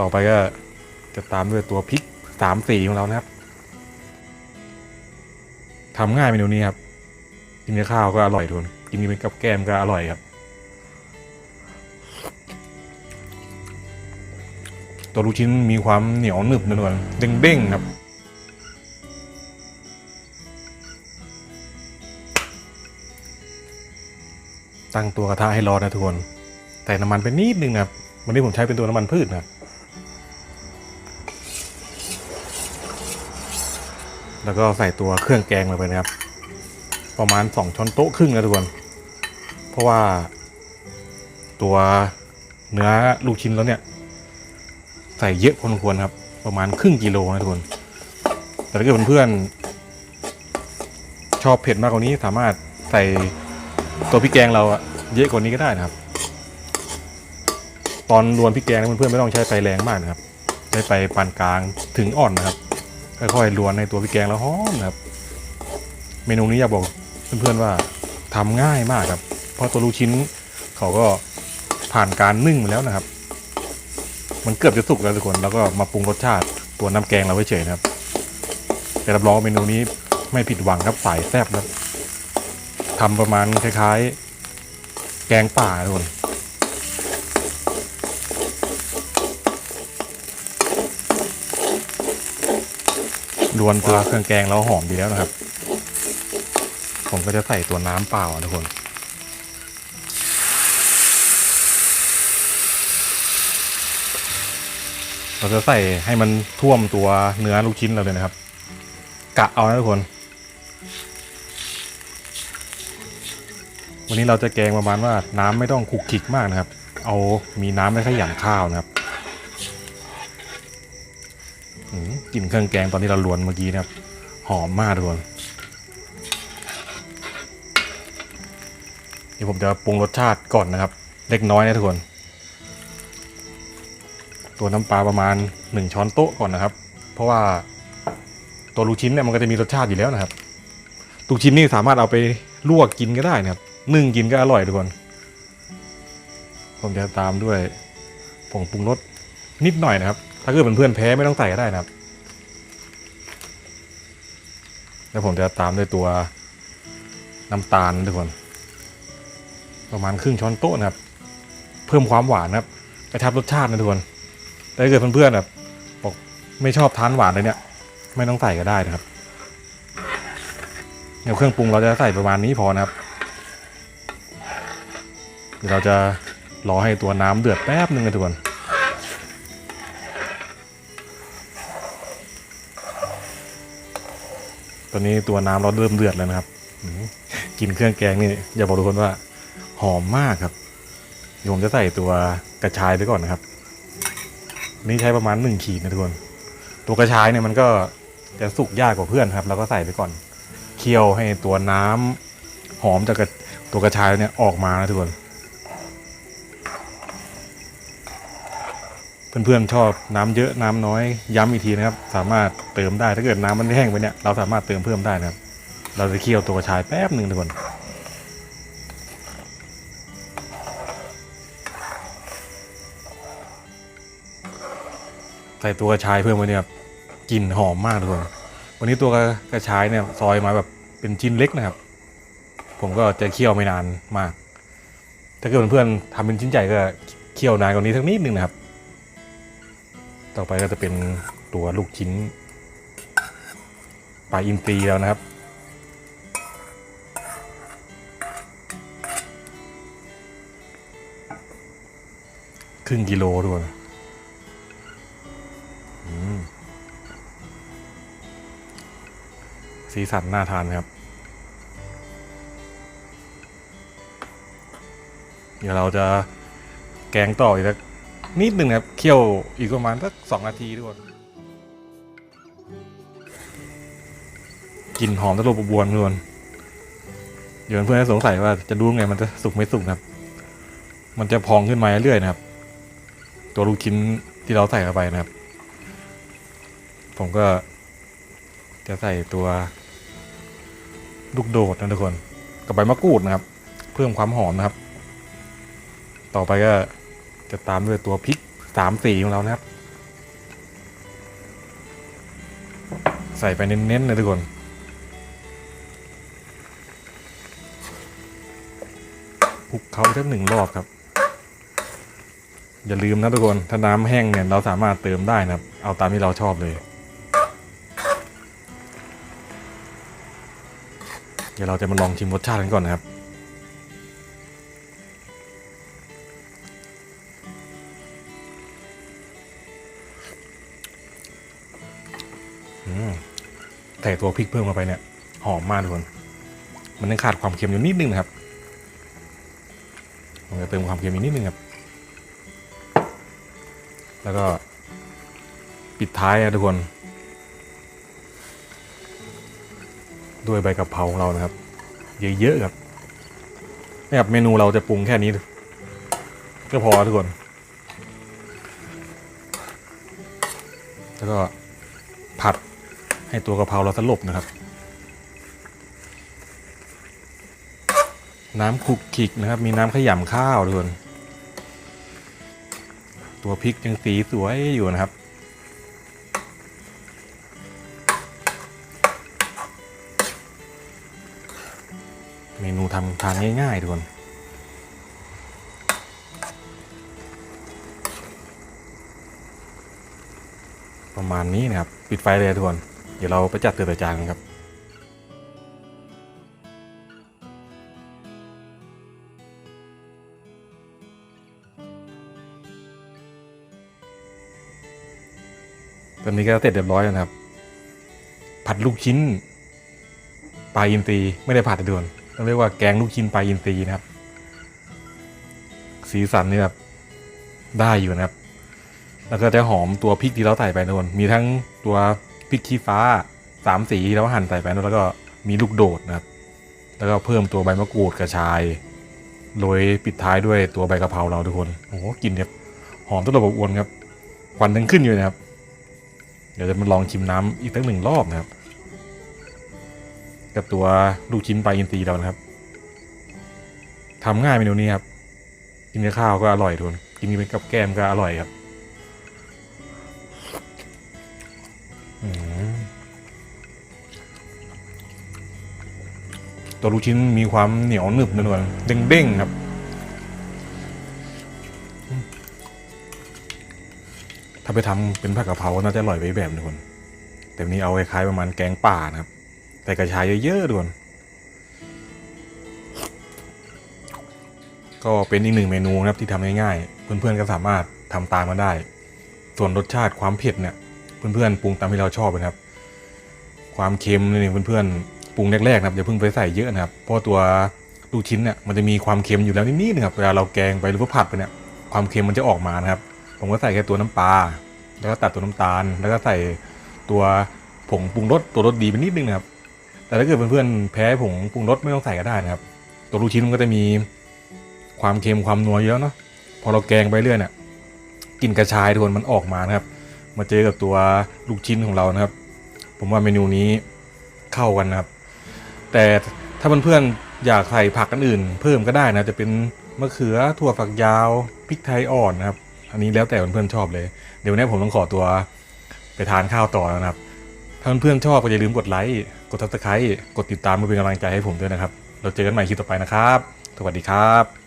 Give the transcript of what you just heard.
ต่อไปก็จะตามด้วยตัวพริกสามสีของเรานะครับทำง่ายเมนูนี้ครับกินกับข้าวก็อร่อยทุนกินกับแกล้มก็อร่อยครับ ตัวลูกชิ้นมีความเหนียวหนึบนวลๆเด้งๆครับตั้งตัวกระทะให้ร้อนนะทุกคน ใส่น้ำมันไปนิดนึงนะครับ วันนี้ผมใช้เป็นตัวน้ำมันพืชนะ แล้วก็ใส่ตัวเครื่องแกงลงไปนะครับ ประมาณสองช้อนโต๊ะครึ่งนะทุกคน เพราะว่าตัวเนื้อลูกชิ้นแล้วเนี่ย ใส่เยอะพอสมควรครับ ประมาณครึ่งกิโลนะทุกคน แต่ถ้าเกิดเพื่อนๆชอบเผ็ดมากกว่านี้สามารถใส่ตัวพริกแกงเราอะเยอะกว่านี้ก็ได้นะครับ ตอนรวนพริกแกงเพื่อนๆไม่ต้องใช้ไฟแรงมากนะครับใช้ไฟปานกลางถึงอ่อนนะครับ ค่อยๆรวนในตัวพริกแกงแล้วหอมนะครับ เมนูนี้อยากบอกเพื่อนๆว่าทำง่ายมากครับ เพราะตัวลูกชิ้นเขาก็ผ่านการนึ่งมาแล้วนะครับ มันเกือบจะสุกแล้วทุกคน แล้วก็มาปรุงรสชาติตัวน้ำแกงเราไว้เฉยนะครับ แต่รับรองเมนูนี้ไม่ผิดหวังครับสายแซ่บครับทำประมาณคล้าย ๆ แกงป่าทุกคน รวนตัวเครื่องแกงแล้วหอมดีแล้วนะครับ ผมก็จะใส่ตัวน้ำเปล่าอะทุกคน เราจะใส่ให้มันท่วมตัวเนื้อลูกชิ้นเราเลยนะครับ กะเอานะทุกคน วันนี้เราจะแกงประมาณว่าน้ำไม่ต้องคุกคลิกมากนะครับ เอามีน้ำไม่ขยันข้าวนะครับ กลิ่นเครื่องแกงตอนที่เราลวนเมื่อกี้นะครับ หอมมากทุกคนเดี๋ยวผมจะปรุงรสชาติก่อนนะครับ เล็กน้อยนะทุกคน ตัวน้ำปลาประมาณ 1 ช้อนโต๊ะก่อนนะครับ เพราะว่าตัวลูกชิ้นเนี่ยมันก็จะมีรสชาติอยู่แล้วนะครับลูกชิ้นนี่สามารถเอาไปลวกกินก็ได้นะครับนึ่งกินก็อร่อยทุกคน ผมจะตามด้วยผงปรุงรสนิดหน่อยนะครับ ถ้าเกิดเพื่อนๆแพ้ไม่ต้องใส่ก็ได้นะครับ แล้วผมจะตามด้วยตัวน้ำตาลทุกคน ประมาณครึ่งช้อนโต๊ะนะครับ เพิ่มความหวานนะครับกระชับรสชาตินะทุกคนแต่ถ้าเกิดเพื่อนๆแบบบอกไม่ชอบทานหวานเลยเนี่ย ไม่ต้องใส่ก็ได้นะครับเดี๋ยวเครื่องปรุงเราจะใส่ประมาณนี้พอนะครับเดี๋ยวเราจะรอให้ตัวน้ำเดือดแป๊บนึงนะทุกคน ตอนนี้ตัวน้ำเราเริ่มเดือดแล้วนะครับกลินเครื่องแกงนี่อย่าบอกทุกคนว่าหอมมากครับเดี๋ยวผมจะใส่ตัวกระชายไปก่อนนะครับ นี่ใช้ประมาณหนึ่งขีดนะทุกคน ตัวกระชายเนี่ยมันก็จะสุกยากกว่าเพื่อนครับเราก็ใส่ไปก่อน เคี่ยวให้ตัวน้ำหอมจากกระตัวกระชายเนี่ยออกมานะทุกคน เพื่อนๆชอบน้ำเยอะน้ำน้อยย้ำอีกทีนะครับ สามารถเติมได้ถ้าเกิดน้ำมันแห้งไปเนี่ยเราสามารถเติมเพิ่มได้นะครับ เราจะเคี่ยวตัวกระชายแป๊บหนึ่งทุกคนใส่ตัวกระชายเพิ่มไปเนี่ยกลิ่นหอมมากทุกคนวันนี้ตัวกระชายเนี่ยซอยมาแบบเป็นชิ้นเล็กนะครับ ผมก็จะเคี่ยวไม่นานมาก ถ้าเกิดเพื่อนๆทำเป็นชิ้นใหญ่ก็เคี่ยวนานกว่านี้สักนิดนึงนะครับ ต่อไปก็จะเป็นตัวลูกชิ้นปลาอินทรีแล้วนะครับ ครึ่งกิโลด้วยสีสันน่าทานครับ เดี๋ยวเราจะแกงต่ออีกสัก นิดหนึ่งนะครับ เคี่ยวอีกประมาณสักสองนาทีด้วยกลิ่นหอมตะลุบอบวนทุกคนเดี๋ยวเพื่อนๆสงสัยว่าจะรู้ไงมันจะสุกไม่สุกนะครับ มันจะพองขึ้นมาเรื่อยๆนะครับ ตัวลูกชิ้นที่เราใส่เข้าไปนะครับ ผมก็ จะใส่ตัว ลูกโดดนะทุกคน กับใบมะกรูดนะครับ เพิ่มความหอมนะครับ ต่อไปก็ จะตามด้วยตัวพริกสามสีของเรานะครับ ใส่ไปเน้นๆเลยทุกคนคลุกเขาสักหนึ่งรอบครับ อย่าลืมนะทุกคน ถ้าน้ำแห้งเนี่ยเราสามารถเติมได้นะครับ เอาตามที่เราชอบเลย เดี๋ยวเราจะมาลองชิมรสชาติกันก่อนนะครับ ตัวพริกเพิ่มเข้าไปเนี่ยหอมมากทุกคน มันยังขาดความเค็มอยู่นิดนึงนะครับผมจะเติมความเค็มอีกนิดนึงครับ แล้วก็ปิดท้ายนะทุกคน ด้วยใบกะเพราของเรานะครับ เยอะๆครับนี่ครับเมนูเราจะปรุงแค่นี้ก็พอทุกคน แล้วก็ผัด ให้ตัวกะเพราเราสลบนะครับ น้ำคลุกคลิกนะครับ มีน้ำขยำข้าวทุกคนตัวพริกยังสีสวยอยู่นะครับเมนูทำทานง่ายๆทุกคน ประมาณนี้นะครับ ปิดไฟเลยทุกคน เดี๋ยวเราไปจัดเตือนจานกันครับตอนนี้ก็เสร็จเรียบร้อยแล้วนะครับ ผัดลูกชิ้นปลาอินทรีไม่ได้ผัดแต่ด่วนต้องเรียกว่าแกงลูกชิ้นปลาอินทรีนะครับ สีสันนี่แบบได้อยู่นะครับ แล้วก็จะหอมตัวพริกที่เราใส่ไปนะทุกคนมีทั้งตัว พริกชี้ฟ้าสามสีที่เราหั่นใส่ไปแล้วก็มีลูกโดดนะครับ แล้วก็เพิ่มตัวใบมะกรูดกระชายโรยปิดท้ายด้วยตัวใบกะเพราเราทุกคนโอ้โหกลินเนี่ยหอมตลบอบอวนครับควันทั้งขึ้นอยู่นะครับ เดี๋ยวจะมาลองชิมน้ำอีกสักหนึ่งรอบนะครับ กับตัวลูกชิ้นปลาอินทรีเรานะครับทำง่ายเมนูนี้ครับ กินกับข้าวก็อร่อยทุกคนกินเป็นกับแกล้มก็อร่อยครับ ตัวลูกชิ้นมีความเหนียวหนึบนะทุกคนเด้งๆครับถ้าไปทำเป็นผักกะเพราน่าจะอร่อยไปแบบนึงคนแต่นี้เอาคล้ายๆประมาณแกงป่านะครับใส่กระชายเยอะๆด่วนก็เป็นอีกหนึ่งเมนูนะครับที่ทำง่ายๆเพื่อนๆก็สามารถทำตามมาได้ ส่วนรสชาติความเผ็ดเนี่ยเพื่อนๆปรุงตามที่เราชอบนะครับ ความเค็มนี่เพื่อนๆ ปรุงแรกๆนะครับอย่าเพิ่งไปใส่เยอะนะครับ เพราะตัวลูกชิ้นเนี่ยมันจะมีความเค็มอยู่แล้วนิดๆนะครับเวลาเราแกงไปหรือว่าผัดไปเนี่ยความเค็มมันจะออกมานะครับ ผมก็ใส่แค่ตัวน้ำปลาแล้วก็ตัดตัวน้ำตาล แล้วก็ใส่ตัวผงปรุงรสตัวรสดีไปนิดนึงนะครับ แต่ถ้าเกิดเพื่อนๆแพ้ผงปรุงรสไม่ต้องใส่ก็ได้นะครับ ตัวลูกชิ้นมันก็จะมีความเค็มความนัวเยอะเนาะพอเราแกงไปเรื่อยเนี่ยกลิ่นกระชายทุกคนมันออกมานะครับ มาเจอกับตัวลูกชิ้นของเรานะครับ ผมว่าเมนูนี้เข้ากันนะครับ แต่ถ้าเพื่อนๆอยากใส่ผักอันอื่น เพิ่มก็ได้นะจะเป็นมะเขือถั่วฝักยาวพริกไทยอ่อนนะครับ อันนี้แล้วแต่เพื่อนๆชอบเลย เดี๋ยวนี้ผมต้องขอตัวไปทานข้าวต่อแล้วนะครับ ถ้าเพื่อนๆชอบก็อย่าลืมกดไลค์กด subscribe กดติดตามเพื่อเป็นกำลังใจให้ผมด้วยนะครับ เราเจอกันใหม่คลิปต่อไปนะครับ สวัสดีครับ